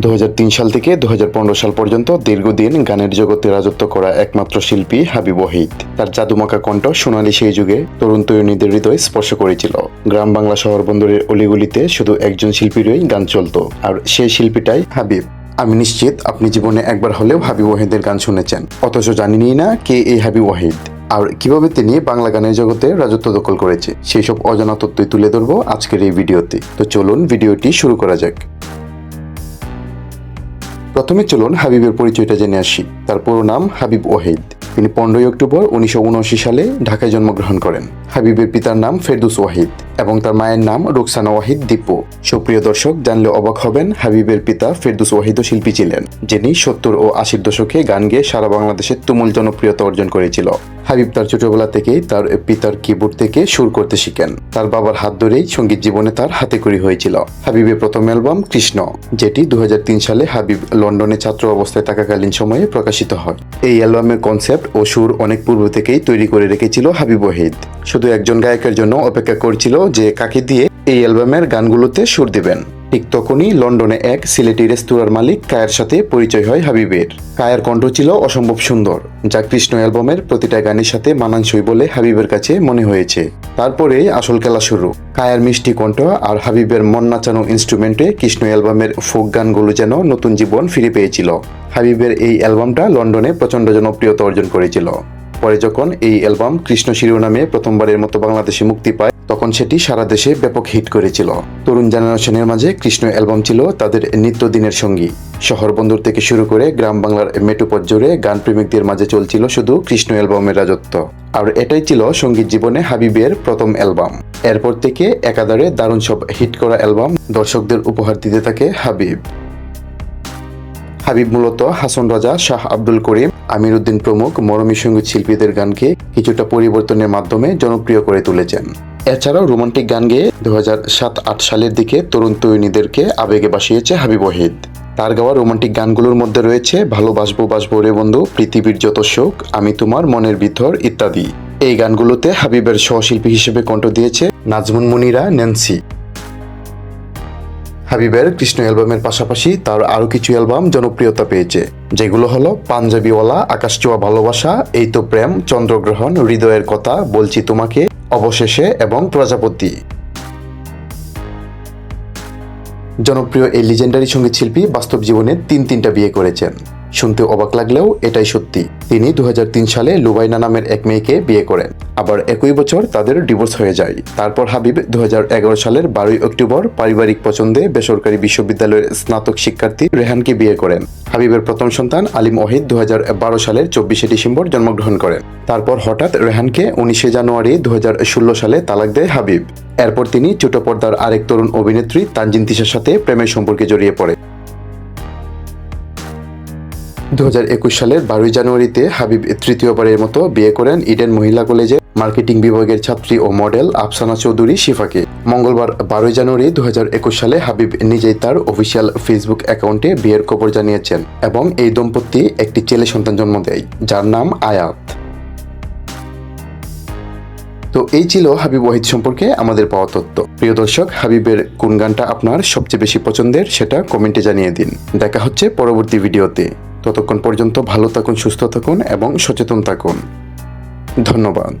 দু হাজার তিন সাল থেকে দু হাজার পনেরো সাল পর্যন্ত দীর্ঘদিন গানের জগতে রাজত্ব করা একমাত্র শিল্পী হাবিব ওয়াহিদ। তার জাদুমাকা কণ্ঠ সোনালী সেই যুগে তরুণ তরুণীদের হৃদয় স্পর্শ করেছিল। গ্রাম বাংলা শহর বন্দরের অলিগুলিতে শুধু একজন শিল্পীরই গান চলত, আর সেই শিল্পীটাই হাবিব। আমি নিশ্চিত আপনি জীবনে একবার হলেও হাবিব ওয়াহিদের গান শুনেছেন, অথচ জানিনি না কে এই হাবিব ওয়াহিদ। আর কীভাবে তিনি বাংলা গানের জগতে রাজত্ব দখল করেছে সেই সব অজানা তথ্যই তুলে ধরবো আজকের এই ভিডিওতে। তো চলুন ভিডিওটি শুরু করা যাক। প্রথমে চলুন হাবিবের পরিচয়টা জেনে আসি। তার পুরো নাম হাবিব ওহেদ। তিনি পনেরোই অক্টোবর উনিশশো উনআশি সালে ঢাকায় জন্মগ্রহণ করেন। হাবিবের পিতার নাম ফেরদুস ওয়াহিদ এবং তার মায়ের নাম রুকসানা ওয়াহিদ দীপু সুপ্রিয় দর্শক, জানলে অবাক হবেন, হাবিবের পিতা ফেরদুস ওয়াহিদও শিল্পী ছিলেন, যিনি সত্তর ও আশির দশকে গান গেয়ে সারা বাংলাদেশে তুমুল জনপ্রিয়তা অর্জন করেছিল। হাবিব তার ছোটবেলা থেকেই তার পিতার কিবোর্ড থেকে সুর করতে শিখেন। তার বাবার হাত ধরেই সংগীত জীবনে তার হাতেখড়ি হয়েছিল। হাবিবের প্রথম অ্যালবাম কৃষ্ণ, যেটি দু হাজার তিন সালে হাবিব লন্ডনে ছাত্র অবস্থায় থাকাকালীন সময়ে প্রকাশিত হয়। এই অ্যালবামের কনসেপ্ট ও সুর অনেক পূর্ব থেকেই তৈরি করে রেখেছিল হাবিব ওয়াহিদ। শুধু একজন গায়কের জন্য অপেক্ষা করছিল যে কাকে দিয়ে এই অ্যালবামের গানগুলোতে সুর দিবেন। ঠিক তখনই লন্ডনে এক সিলেটি রেস্তোরাঁর মালিক কায়ের সাথে পরিচয় হয় হাবিবের। কায়ের কণ্ঠ ছিল অসম্ভব সুন্দর, যা কৃষ্ণ অ্যালবামের প্রতিটা গানের সাথে মানানসই বলে হাবিবের কাছে মনে হয়েছে। তারপরে আসল খেলা শুরু। কায়ের মিষ্টি কণ্ঠ আর হাবিবের মন নাচানো ইনস্ট্রুমেন্টে কৃষ্ণ অ্যালবামের ফোক গানগুলো যেন নতুন জীবন ফিরে পেয়েছিল। হাবিবের এই অ্যালবামটা লন্ডনে প্রচণ্ড জনপ্রিয়তা অর্জন করেছিল। পরে যখন এই অ্যালবাম কৃষ্ণ শিরোনামে প্রথমবারের মতো বাংলাদেশে মুক্তি পায় তখন সেটি সারা দেশে ব্যাপক হিট করেছিল। তরুণ জেনারেশনের মাঝে কৃষ্ণ অ্যালবাম ছিল তাদের নিত্যদিনের সঙ্গী। শহর বন্দর থেকে শুরু করে গ্রাম বাংলার মেটুপথ জুড়ে গান প্রেমিকদের মাঝে চলছিল শুধু কৃষ্ণ অ্যালবামের রাজত্ব। আর এটাই ছিল সংগীত জীবনে হাবিবের প্রথম অ্যালবাম। এরপর থেকে একাধারে দারুণ সব হিট করা অ্যালবাম দর্শকদের উপহার দিতে থাকে হাবিব। হাবিব মূলত হাসন রাজা শাহ আব্দুল করিম আমির উদ্দিন প্রমুখ মরমী সংগীত শিল্পীদের গানকে কিছুটা পরিবর্তনের মাধ্যমে জনপ্রিয় করে তুলেছেন। এছাড়াও রোমান্টিক গান গেয়ে দু সাত, আট সালের দিকে তরুণ তরুণীদেরকে আবেগে বাসিয়েছে হাবিব ওয়াহিদ। তার গাওয়া রোমান্টিক গানগুলোর মধ্যে রয়েছে ভালোবাসবো বাসবো রে বন্ধু, পৃথিবীর যত শোক, আমি তোমার মনের ভিতর ইত্যাদি। এই গানগুলোতে হাবিবের সহশিল্পী হিসেবে কণ্ঠ দিয়েছে নাজমুন মুনিরা ন্যান্সি হাবিবের কৃষ্ণ অ্যালবামের পাশাপাশি তার আরও কিছু অ্যালবাম জনপ্রিয়তা পেয়েছে, যেগুলো হলো পাঞ্জাবিওয়ালা আকাশ ছোঁয়া ভালোবাসা, এই তো প্রেম, চন্দ্রগ্রহণ, হৃদয়ের কথা, বলছি তোমাকে অবশেষে এবং প্রজাপতি। জনপ্রিয় এই লিজেন্ডারি সংগীত শিল্পী বাস্তব জীবনে তিন তিনটা বিয়ে করেছেন। শুনতে অবাক লাগলেও এটাই সত্যি। তিনি দু হাজার তিন সালে লুবাইনা নামের এক মেয়েকে বিয়ে করেন। আবার একই বছর তাদের ডিভোর্স হয়ে যায়। তারপর হাবিব দু হাজার এগারো সালের বারোই অক্টোবর পারিবারিক পছন্দে বেসরকারি বিশ্ববিদ্যালয়ের স্নাতক শিক্ষার্থী রেহানকে বিয়ে করেন। হাবিবের প্রথম সন্তান আলিম ওহিদ দু সালের চব্বিশে ডিসেম্বর জন্মগ্রহণ করেন। তারপর হঠাৎ রেহানকে উনিশে জানুয়ারি দু হাজার ষোলো সালে তালাক দেয় হাবিব। এরপর তিনি ছোট পর্দার আরেক তরুণ অভিনেত্রী তানজিন তিশার সাথে প্রেমের সম্পর্কে জড়িয়ে পড়ে। দু হাজার একুশ সালের বারোই জানুয়ারিতে হাবিব তৃতীয়বারের মতো বিয়ে করেন ইডেন মহিলা কলেজে মার্কেটিং বিভাগের ছাত্রী ও মডেল আফসানা চৌধুরী শিফাকে। মঙ্গলবার বারোই জানুয়ারি দু হাজার একুশ সালে হাবিব নিজেই তার অফিসিয়াল ফেসবুক অ্যাকাউন্টে বিয়ের খবর জানিয়েছেন এবং এই দম্পতি একটি ছেলে সন্তান জন্ম দেয়, যার নাম আয়াত। তো এই ছিল হাবিব ওয়াহিদ সম্পর্কে আমাদের পাওয়া তথ্য। প্রিয় দর্শক, হাবিবের কোন গানটা আপনার সবচেয়ে বেশি পছন্দের সেটা কমেন্টে জানিয়ে দিন। দেখা হচ্ছে পরবর্তী ভিডিওতে। ততক্ষণ পর্যন্ত ভালো থাকুন সুস্থ থাকুন এবং সচেতন থাকুন। ধন্যবাদ।